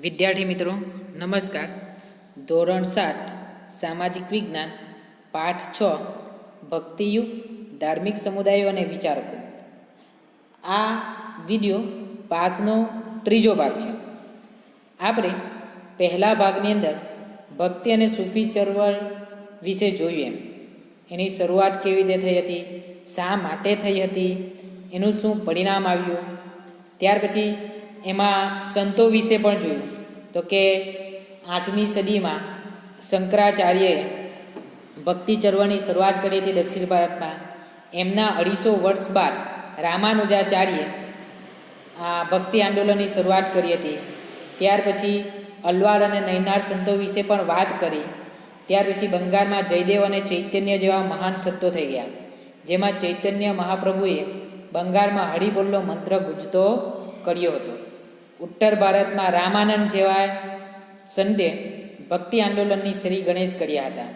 વિદ્યાર્થી મિત્રો, નમસ્કાર. ધોરણ સાત, સામાજિક વિજ્ઞાન, પાઠ છ, ભક્તિયુગ, ધાર્મિક સમુદાયો અને વિચારકો. આ વિડિયો પાઠનો ત્રીજો ભાગ છે. આપણે પહેલા ભાગની અંદર ભક્તિ અને સૂફી ચળવળ વિશે જોયું એમ. એની શરૂઆત કેવી રીતે થઈ હતી, શા માટે થઈ હતી, એનું શું પરિણામ આવ્યું? ત્યાર પછી એમાં સંતો વિશે પણ જોયું. તો કે આઠમી સદીમાં શંકરાચાર્યએ ભક્તિ ચળવળની શરૂઆત કરી હતી દક્ષિણ ભારતમાં. એમના અઢીસો વર્ષ બાદ રામાનુજાચાર્યે આ ભક્તિ આંદોલનની શરૂઆત કરી હતી. ત્યાર પછી અલવાડ અને નૈનાર સંતો વિશે પણ વાત કરી. ત્યાર પછી બંગાળમાં જયદેવ અને ચૈતન્ય જેવા મહાન સંતો થઈ ગયા. જેમાં ચૈતન્ય મહાપ્રભુએ બંગાળમાં હરિબોલનો મંત્ર ગુંજતો કર્યો હતો. ઉત્તર ભારતમાં રામાનંદ જેવા સંતે ભક્તિ આંદોલનની શ્રી ગણેશ કર્યા હતા.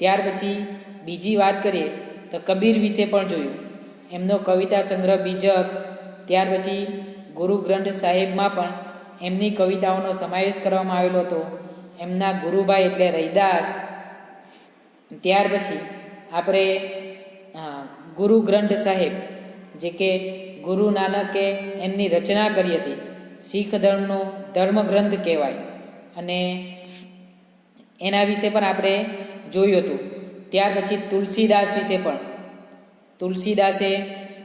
ત્યાર પછી બીજી વાત કરીએ તો કબીર વિશે પણ જોયું. એમનો કવિતા સંગ્રહ બીજક. ત્યાર પછી ગુરુ ગ્રંથ સાહેબમાં પણ એમની કવિતાઓનો સમાવેશ કરવામાં આવેલો હતો. એમના ગુરુભાઈ એટલે રૈદાસ. ત્યાર પછી આપણે ગુરુ ગ્રંથ સાહેબ, જે કે ગુરુ નાનકે એમની રચના કરી હતી. શીખ ધર્મનો ધર્મગ્રંથ કહેવાય. અને એના વિશે પણ આપણે જોયું હતું. ત્યાર પછી તુલસીદાસ વિશે પણ. તુલસીદાસે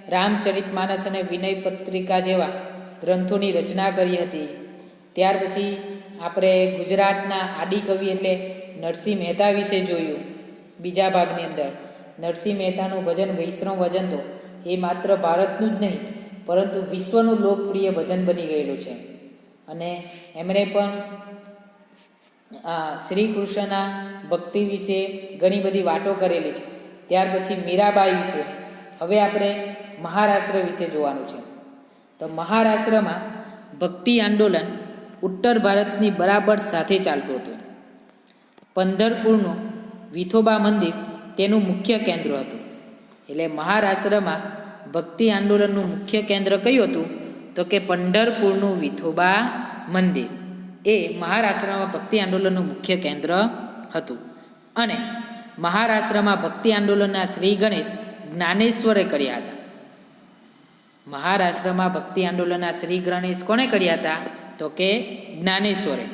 રામચરિત માનસ અને વિનય પત્રિકા જેવા ગ્રંથોની રચના કરી હતી. ત્યાર પછી આપણે ગુજરાતના આદિકવિ એટલે નરસિંહ મહેતા વિશે જોયું. બીજા ભાગની અંદર. નરસિંહ મહેતાનું ભજન વૈષ્ણવ ભજન તો એ માત્ર ભારતનું જ નહીં પરંતુ વિશ્વનું લોકપ્રિય ભજન બની ગયેલું છે. અને એમણે પણ, આ શ્રી કૃષ્ણના ભક્તિ વિશે ઘણી બધી વાતો કરેલી છે. ત્યાર પછી મીરાબાઈ વિશે. હવે આપણે મહારાષ્ટ્ર વિશે જોવાનું છે. તો મહારાષ્ટ્રમાં ભક્તિ આંદોલન ઉત્તર ભારતની બરાબર સાથે ચાલતું હતું. પંઢરપુરનું વિથોબા મંદિર તેનું મુખ્ય કેન્દ્ર હતું. એટલે મહારાષ્ટ્રમાં ભક્તિ આંદોલનનું મુખ્ય કેન્દ્ર કયું હતું? તો કે પંઢરપુરનું વિથોબા મંદિર. એ મહારાષ્ટ્રમાં ભક્તિ આંદોલનનું મુખ્ય કેન્દ્ર હતું. અને મહારાષ્ટ્રમાં ભક્તિ આંદોલનના શ્રી ગણેશ જ્ઞાનેશ્વરે કર્યા હતા. મહારાષ્ટ્રમાં ભક્તિ આંદોલનના શ્રી ગણેશ કોણે કર્યા હતા? તો કે જ્ઞાનેશ્વરે.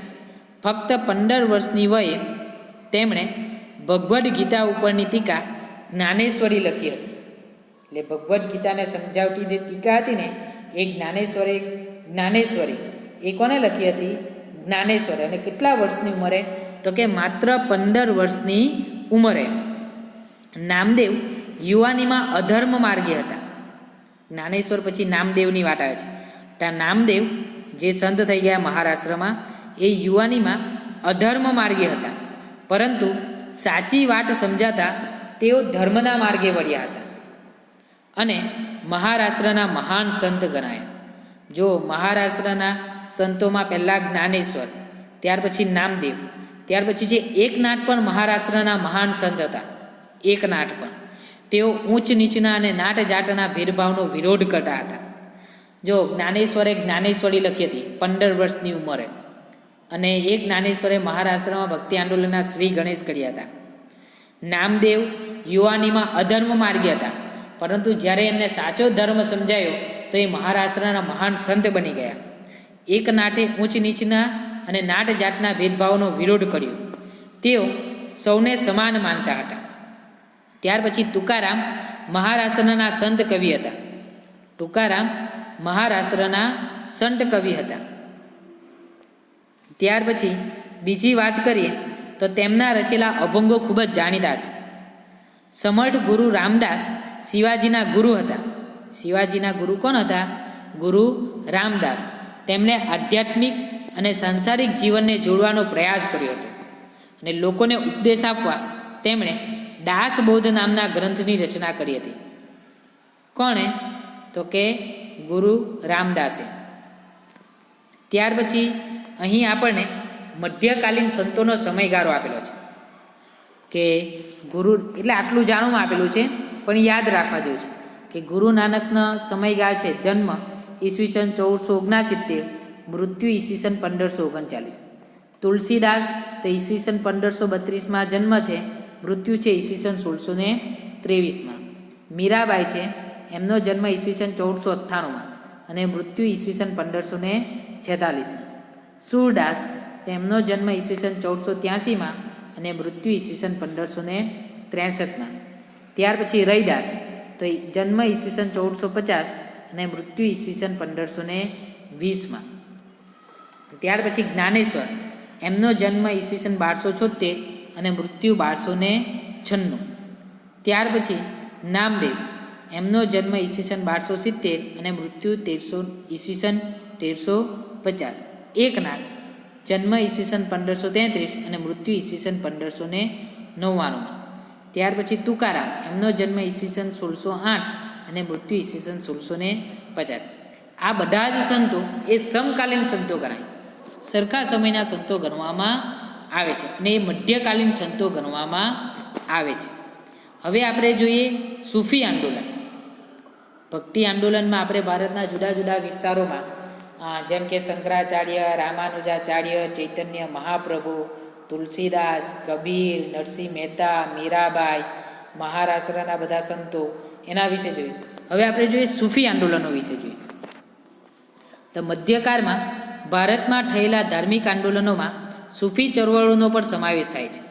ફક્ત પંદર વર્ષની વયે તેમણે ભગવદ્ ગીતા ઉપરની ટીકા જ્ઞાનેશ્વરી લખી હતી. એટલે ભગવદ્ ગીતાને સમજાવતી જે ટીકા હતી ને, એ જ્ઞાનેશ્વરે, જ્ઞાનેશ્વરી, એ કોને લખી હતી? જ્ઞાનેશ્વરે. અને કેટલા વર્ષની ઉંમરે? તો કે માત્ર પંદર વર્ષની ઉંમરે. નામદેવ યુવાનીમાં અધર્મ માર્ગે હતા. જ્ઞાનેશ્વર પછી નામદેવની વાત આવે છે. ત્યાં નામદેવ જે સંત થઈ ગયા મહારાષ્ટ્રમાં, એ યુવાનીમાં અધર્મ માર્ગે હતા. પરંતુ સાચી વાત સમજાતા તેઓ ધર્મના માર્ગે વળ્યા હતા. અને મહારાષ્ટ્રના મહાન સંત ગણાયા. જો મહારાષ્ટ્રના સંતોમાં પહેલાં જ્ઞાનેશ્વર, ત્યાર પછી નામદેવ, ત્યાર પછી જે એકનાથ પણ મહારાષ્ટ્રના મહાન સંત હતા, એકનાથ પણ. તેઓ ઊંચ નીચના અને નાટ જાટના ભેદભાવનો વિરોધ કરતા હતા. જો જ્ઞાનેશ્વરે જ્ઞાનેશ્વરી લખી હતી, પંદર વર્ષની ઉંમરે. અને એ જ્ઞાનેશ્વરે મહારાષ્ટ્રમાં ભક્તિ આંદોલનના શ્રી ગણેશ કર્યા હતા. નામદેવ યુવાનીમાં અધર્મ માર્ગે હતા. પરંતુ જ્યારે એમને સાચો ધર્મ સમજાયો, તો એ મહારાષ્ટ્રના મહાન સંત બની ગયા. એક નાટે ઊંચ નીચના અને નાટ જાતના ભેદભાવનો વિરોધ કર્યો. તેઓ સૌને સમાન માનતા હતા. ત્યાર પછી તુકારામ મહારાષ્ટ્રના સંત કવિ હતા. તુકારામ મહારાષ્ટ્રના સંત કવિ હતા. ત્યાર પછી બીજી વાત કરીએ, તો તેમના રચેલા અભંગો ખૂબ જ જાણીતા છે. સમર્થ ગુરુ રામદાસ શિવાજીના ગુરુ હતા. શિવાજીના ગુરુ કોણ હતા? ગુરુ રામદાસ. તેમણે આધ્યાત્મિક અને સાંસારિક જીવનને જોડવાનો પ્રયાસ કર્યો હતો. અને લોકોને ઉપદેશ આપવા તેમણે દાસ બૌદ્ધ નામના ગ્રંથની રચના કરી હતી. કોણે? તો કે ગુરુ રામદાસે. ત્યાર પછી અહીં આપણને મધ્યકાલીન સંતોનો સમયગાળો આપેલો છે. કે ગુરુ, એટલે આટલું જાણવામાં આપેલું છે, પણ યાદ રાખવા જેવું છે કે ગુરુ નાનકનો સમયગાળ છે, જન્મ ઈસવીસન ચૌદસો ઓગણસિત્તેર, મૃત્યુ ઈસવીસન પંદરસો ઓગણચાલીસ. તુલસીદાસ તો ઈસવીસન પંદરસો બત્રીસમાં જન્મ છે, મૃત્યુ છે ઈસવીસન સોળસો ને ત્રેવીસમાં. મીરાબાઈ છે, એમનો જન્મ ઈસવીસન ચૌદસો અઠ્ઠાણુંમાં અને મૃત્યુ ઈસવીસન પંદરસો ને છેતાલીસમાં. સૂરદાસ એમનો જન્મ ઈસવીસન ચૌદસો ત્યાસીમાં અને મૃત્યુ ઈસવીસન પંદરસો ને ત્રેસઠમાં. ત્યાર પછી રૈદાસ. તો એ જન્મ ઈસવીસન ચૌદસો પચાસ અને મૃત્યુ ઈસવીસન પંદરસો ને વીસમાં. ત્યાર પછી જ્ઞાનેશ્વર. એમનો જન્મ ઈસવીસન બારસો છોતેર અને મૃત્યુ બારસો ને છન્નું. ત્યાર પછી નામદેવ. એમનો જન્મ ઈસવીસન બારસો સિત્તેર અને મૃત્યુ તેરસો ઈસવીસન તેરસો પચાસ. એકનાથ જન્મ ઈસવીસન પંદરસો તેત્રીસ અને મૃત્યુ ઈસવીસન પંદરસો ને નવ્વાણુંમાં. ત્યાર પછી તુકારામ એમનો જન્મ ઈસવીસન સોળસો આઠ અને મૃત્યુ ઈસવીસન સોળસો ને પચાસ. આ બધા જ સંતો એ સમકાલીન સંતો ગણાય. સરખા સમયના સંતો ગણવામાં આવે છે અને એ મધ્યકાલીન સંતો ગણવામાં આવે છે. હવે આપણે જોઈએ સૂફી આંદોલન. ભક્તિ આંદોલનમાં આપણે ભારતના જુદા જુદા વિસ્તારોમાં જેમ કે શંકરાચાર્ય, રામાનુજાચાર્ય, ચૈતન્ય મહાપ્રભુ, તુલસીદાસ, કબીર, નરસિંહ મહેતા, મીરાબાઈ, મહારાષ્ટ્રના બધા સંતો એના વિશે જોઈએ. હવે આપણે જોઈએ સૂફી આંદોલનો વિશે જોઈએ. તો મધ્યકાળમાં ભારતમાં થયેલા ધાર્મિક આંદોલનોમાં સૂફી ચળવળોનો પણ સમાવેશ થાય છે.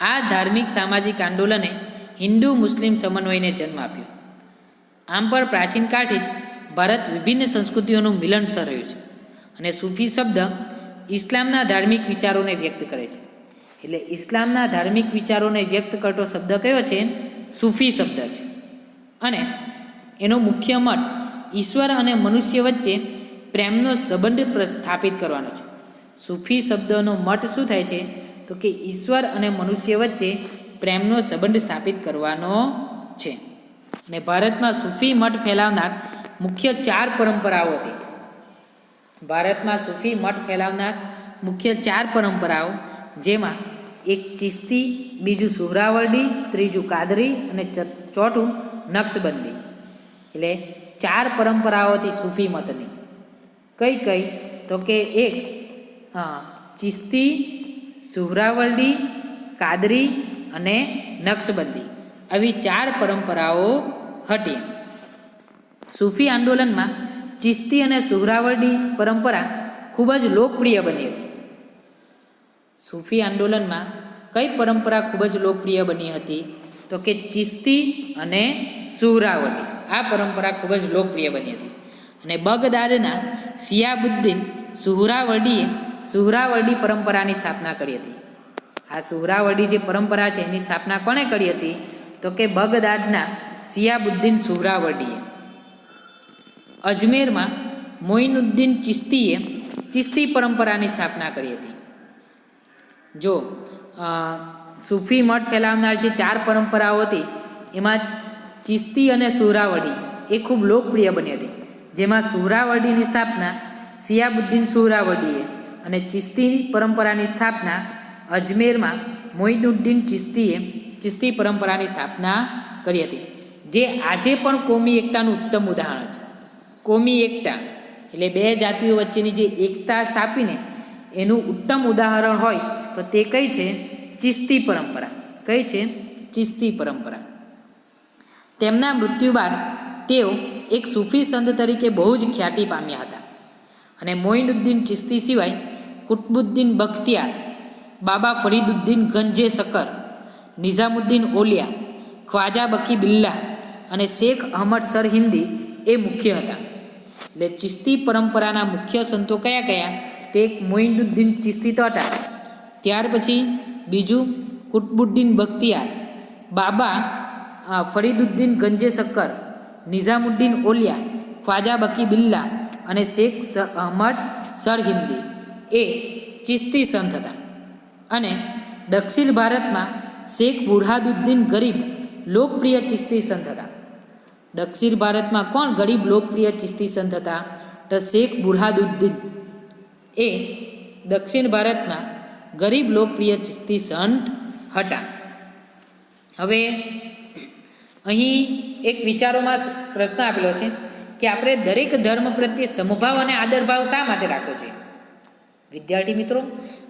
આ ધાર્મિક સામાજિક આંદોલને હિન્દુ મુસ્લિમ સમન્વયને જન્મ આપ્યો. આમ પણ પ્રાચીન કાળથી જ ભારત વિભિન્ન સંસ્કૃતિઓનું મિલન સ્થળ રહ્યું છે અને સૂફી શબ્દ ઇસ્લામના ધાર્મિક વિચારોને વ્યક્ત કરે છે. એટલે ઇસ્લામના ધાર્મિક વિચારોને વ્યક્ત કરતો શબ્દ કયો છે? સૂફી શબ્દ છે. અને એનો મુખ્ય મત ઈશ્વર અને મનુષ્ય વચ્ચે પ્રેમનો સંબંધ સ્થાપિત કરવાનો છે. સૂફી શબ્દનો મત શું થાય છે? તો કે ઈશ્વર અને મનુષ્ય વચ્ચે પ્રેમનો સંબંધ સ્થાપિત કરવાનો છે. અને ભારતમાં સૂફી મઠ ફેલાવનાર મુખ્ય ચાર પરંપરાઓ હતી. ભારતમાં સૂફી મઠ ફેલાવનાર મુખ્ય ચાર પરંપરાઓ, જેમાં એક ચિસ્તી, બીજું સુહરાવર્ડી ત્રીજું કાદરી અને ચોથું નક્સબંધી એટલે ચાર પરંપરાઓથી સૂફી મતની. કઈ કઈ? તો કે એક ચિસ્તી સુહરાવર્ડી કાદરી અને નક્સબંધી આવી ચાર પરંપરાઓ હતી. સૂફી આંદોલનમાં ચિસ્તી અને સુહરાવર્ડી પરંપરા ખૂબ જ લોકપ્રિય બની હતી. સૂફી આંદોલનમાં કઈ પરંપરા ખૂબ જ લોકપ્રિય બની હતી? તો કે ચિસ્તી અને સુહરાવર્ડી આ પરંપરા ખૂબ જ લોકપ્રિય બની હતી. અને બગદાદના સિયાબુદ્દીન સુહરાવર્ડીએ સુહરાવર્ડી પરંપરાની સ્થાપના કરી હતી. આ સુહરાવર્ડી જે પરંપરા છે, એની સ્થાપના કોણે કરી હતી? તો કે બગદાદના સિયાબુદ્દીન સુહરાવર્ડીએ અજમેરમાં મોઇનુદ્દીન ચિસ્તીએ ચિસ્તી પરંપરાની સ્થાપના કરી હતી. જો સૂફી મઠ ફેલાવનાર જે ચાર પરંપરાઓ હતી, એમાં ચિસ્તી અને સુહરાવડી એ ખૂબ લોકપ્રિય બની હતી. જેમાં સુહરાવડીની સ્થાપના સિયાબુદ્દીન સુહરાવડીએ અને ચિસ્તી પરંપરાની સ્થાપના અજમેરમાં મોઇનુદ્દીન ચિસ્તીએ ચિસ્તી પરંપરાની સ્થાપના કરી હતી. જે આજે પણ કોમી એકતાનું ઉત્તમ ઉદાહરણ છે. કોમી એકતા એટલે બે જાતિઓ વચ્ચેની જે એકતા સ્થાપીને એનું ઉત્તમ ઉદાહરણ હોય તો તે કઈ છે? ચિસ્તી પરંપરા. કઈ છે? ચિસ્તી પરંપરા. તેમના મૃત્યુ બાદ તેઓ એક સૂફી સંત તરીકે બહુ જ ખ્યાતિ પામ્યા હતા. અને મોઇનુદ્દીન ચિસ્તી સિવાય કુટબુદ્દીન બખ્તિયાર, બાબા ફરીદુદ્દીન ગંજે સકર, નિઝામુદ્દીન ઓલિયા, ખ્વાજા બકી બિલ્લા અને શેખ અહમદ સર હિન્દી એ મુખ્ય હતા. એટલે ચિસ્તી પરંપરાના મુખ્ય સંતો કયા કયા? તે એક મોઇનુદ્દીન ચિસ્તી તો હતા ત્યાર પછી બીજું કુટબુદ્દીન બખ્તિયાર, બાબા ફરીદુદ્દીન ગંજે સક્કર નિઝામુદ્દીન ઓલિયા, ખ્વાજા બકી બિલ્લા અને શેખ અહમદ સર હિન્દી એ ચિસ્તી સંત હતા. અને દક્ષિણ ભારતમાં શેખ બુરહાદુદ્દીન ગરીબ લોકપ્રિય ચિસ્તી સંત હતા. દક્ષિણ ભારતમાં કોણ ગરીબ લોકપ્રિય ચિસ્તી સંત હતા? તો શેખ બુરહાદુદ્દીન. એ દક્ષિણ ભારતના ગરીબ લોકપ્રિય ચિસ્તી સંત હતા. હવે અહીં એક વિચારોમાં પ્રશ્ન આપેલો છે કે આપણે દરેક ધર્મ પ્રત્યે સમભાવ અને આદરભાવ શા માટે રાખવો જોઈએ વિદ્યાર્થી મિત્રો,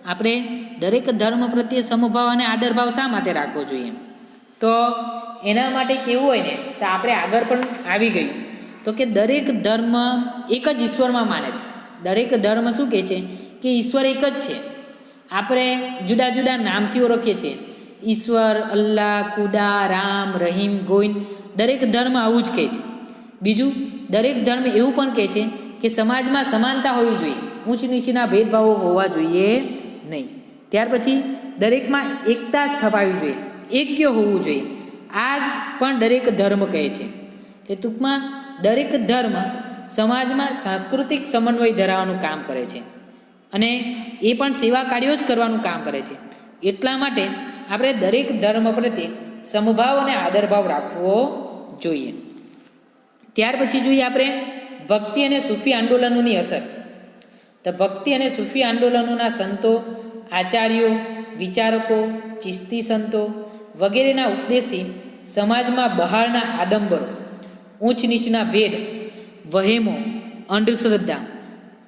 આપણે દરેક ધર્મ પ્રત્યે સમભાવ અને આદરભાવ શા માટે રાખવો જોઈએ? તો એના માટે કેવું હોય ને, તો આપણે આગળ પણ આવી ગયું. તો કે દરેક ધર્મ એક જ ઈશ્વરમાં માને છે. દરેક ધર્મ શું કહે છે? કે ઈશ્વર એક જ છે. આપણે જુદા જુદા નામથી ઓળખીએ છીએ. ઈશ્વર, અલ્લાહ, કુદા, રામ, રહીમ, ગોવિંદ, દરેક ધર્મ આવું જ કહે છે. બીજું, દરેક ધર્મ એવું પણ કહે છે કે સમાજમાં સમાનતા હોવી જોઈએ. ઊંચ નીચના ભેદભાવો હોવા જોઈએ નહીં. ત્યાર પછી દરેકમાં એકતા સ્થપાવી જોઈએ. એક્ય હોવું જોઈએ? આ પણ દરેક ધર્મ કહે છે એ ટૂંકમાં દરેક ધર્મ સમાજમાં સાંસ્કૃતિક સમન્વય ધરાવવાનું કામ કરે છે. અને એ પણ સેવા કાર્યો જ કરવાનું કામ કરે છે. એટલા માટે આપણે દરેક ધર્મ પ્રત્યે સમભાવ અને આદરભાવ રાખવો જોઈએ. ત્યાર પછી જોઈએ આપણે ભક્તિ અને સૂફી આંદોલનોની અસર. તો ભક્તિ અને સૂફી આંદોલનોના સંતો, આચાર્યો, વિચારકો, ચિસ્તી સંતો વગેરેના ઉપદેશથી સમાજમાં બહારના આદંબરો ઊંચ નીચના ભેદ, વહેમો, અંધશ્રદ્ધા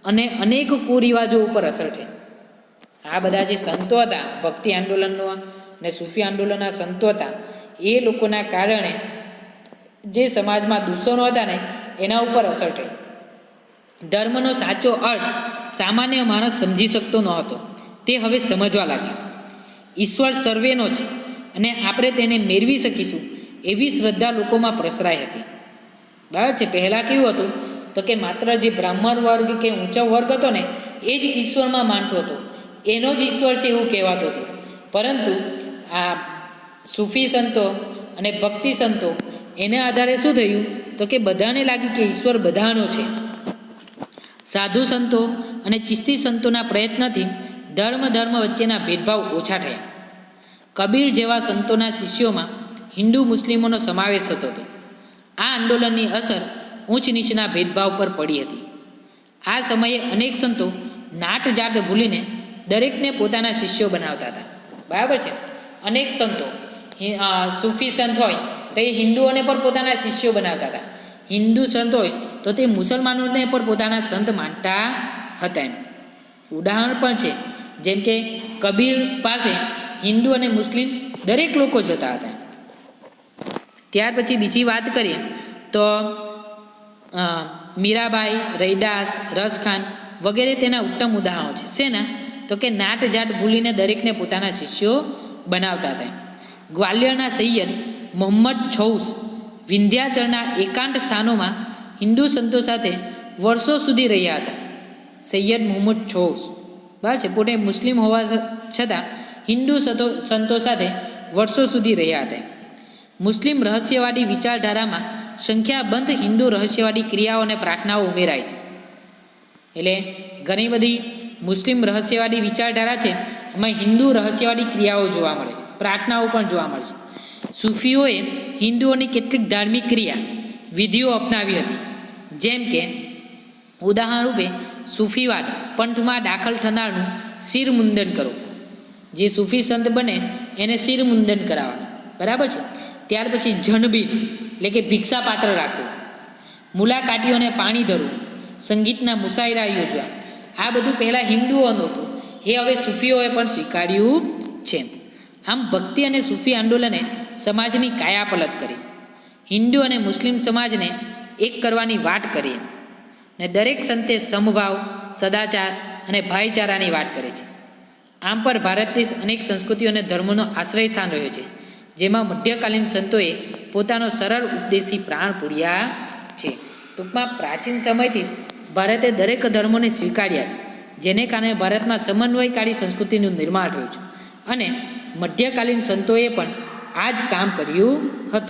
અને અનેક કુરિવાજો ઉપર અસર થઈ આ બધા જે સંતો હતા, ભક્તિ આંદોલનનો અને સૂફી આંદોલનના સંતો હતા, એ લોકોના કારણે જે સમાજમાં દૂષણો હતા ને, એના ઉપર અસર થઈ. ધર્મનો સાચો અર્થ સામાન્ય માણસ સમજી શકતો ન હતો તે હવે સમજવા લાગ્યો. ઈશ્વર સર્વેનો છે. અને આપણે તેને મેળવી શકીશું એવી શ્રદ્ધા લોકોમાં પ્રસરાઈ હતી. બરાબર છે, પહેલાં કેવું હતું? તો કે માત્ર જે બ્રાહ્મણ વર્ગ કે ઊંચો વર્ગ હતો ને, એ જ ઈશ્વરમાં માનતો હતો. એનો જ ઈશ્વર છે એવું કહેવાતું હતું. પરંતુ આ સૂફી સંતો અને ભક્તિ સંતો એના આધારે શું થયું? તો કે બધાને લાગ્યું કે ઈશ્વર બધાનો છે. સાધુ સંતો અને ચિસ્તી સંતોના પ્રયત્નથી ધર્મ ધર્મ વચ્ચેના ભેદભાવ ઓછા થયા. કબીર જેવા સંતોના શિષ્યોમાં હિન્દુ મુસ્લિમોનો સમાવેશ થતો હતો. આ આંદોલનની અસર ઊંચ નીચના ભેદભાવ પર પડી હતી. આ સમયે અનેક સંતો નાટ જાત ભૂલીને દરેકને પોતાના શિષ્યો બનાવતા હતા. બરાબર છે? અનેક સંતો સૂફી સંત હોય તો એ હિન્દુઓને પણ પોતાના શિષ્યો બનાવતા હતા. હિન્દુ સંત હોય તો તે મુસલમાનોને પણ પોતાના સંત માનતા હતા એમ. ઉદાહરણ પણ છે. જેમ કે કબીર પાસે હિન્દુ અને મુસ્લિમ દરેક લોકો જતા હતા. ત્યાર પછી બીજી વાત કરીએ તો મીરાબાઈ, રૈદાસ રસખાન વગેરે તેના ઉત્તમ ઉદાહરણો છે. શેના? તો કે નાટ જાટ ભૂલીને દરેકને પોતાના શિષ્યો બનાવતા હતા. ગ્વાલિયરના સૈયદ મોહમ્મદ છૌસ વિંધ્યાચળના એકાંત સ્થાનોમાં હિન્દુ સંતો સાથે વર્ષો સુધી રહ્યા હતા. સૈયદ મોહમ્મદ છૌસ. બરાબર છે? પોતે મુસ્લિમ હોવા છતાં હિન્દુ સંતો સંતો સાથે વર્ષો સુધી રહ્યા હતા. મુસ્લિમ રહસ્યવાદી વિચારધારામાં સંખ્યાબંધ હિન્દુ રહસ્યવાદી ક્રિયાઓ અને પ્રાર્થનાઓ ઉમેરાય છે. એટલે ઘણી બધી મુસ્લિમ રહસ્યવાદી વિચારધારા છે, એમાં હિન્દુ રહસ્યવાદી ક્રિયાઓ જોવા મળે છે, પ્રાર્થનાઓ પણ જોવા મળે છે. સૂફીઓએ હિન્દુઓની કેટલીક ધાર્મિક ક્રિયા, વિધિઓ અપનાવી હતી. જેમ કે, ઉદાહરણ રૂપે સૂફીવાદ, પંથમાં દાખલ થનારનું શિર મુંદન કરવું જે સૂફી સંત બને, એને શિર મુંડન કરાવવાનું. બરાબર છે? ત્યાર પછી જનબીન, એટલે કે ભિક્ષા પાત્ર રાખવું. મુલાકાતીઓને પાણી ધરવું. સંગીતના મુસાયરા યોજવા. આ બધું પહેલાં હિન્દુઓનું હતું એ હવે સૂફીઓએ પણ સ્વીકાર્યું છે. આમ ભક્તિ અને સૂફી આંદોલને સમાજની કાયાપલટ કરી. હિન્દુ અને મુસ્લિમ સમાજને એક કરવાની વાત કરી. ને દરેક સંતે સમભાવ, સદાચાર અને ભાઈચારાની વાત કરે છે. આમ પર ભારત દેશ અનેક સંસ્કૃતિઓ અને ધર્મોનો આશ્રય સ્થાન રહ્યો છે, જેમાં મધ્યકાલીન સંતોએ પોતાનો સરળ ઉપદેશથી પ્રાણ પૂર્યા છે. ટૂંકમાં પ્રાચીન સમયથી ભારતે દરેક ધર્મોને સ્વીકાર્યા છે, જેને કારણે ભારતમાં સમન્વયકારી સંસ્કૃતિનું નિર્માણ થયું છે. અને મધ્યકાલીન સંતોએ પણ આ જ કામ કર્યું હતું.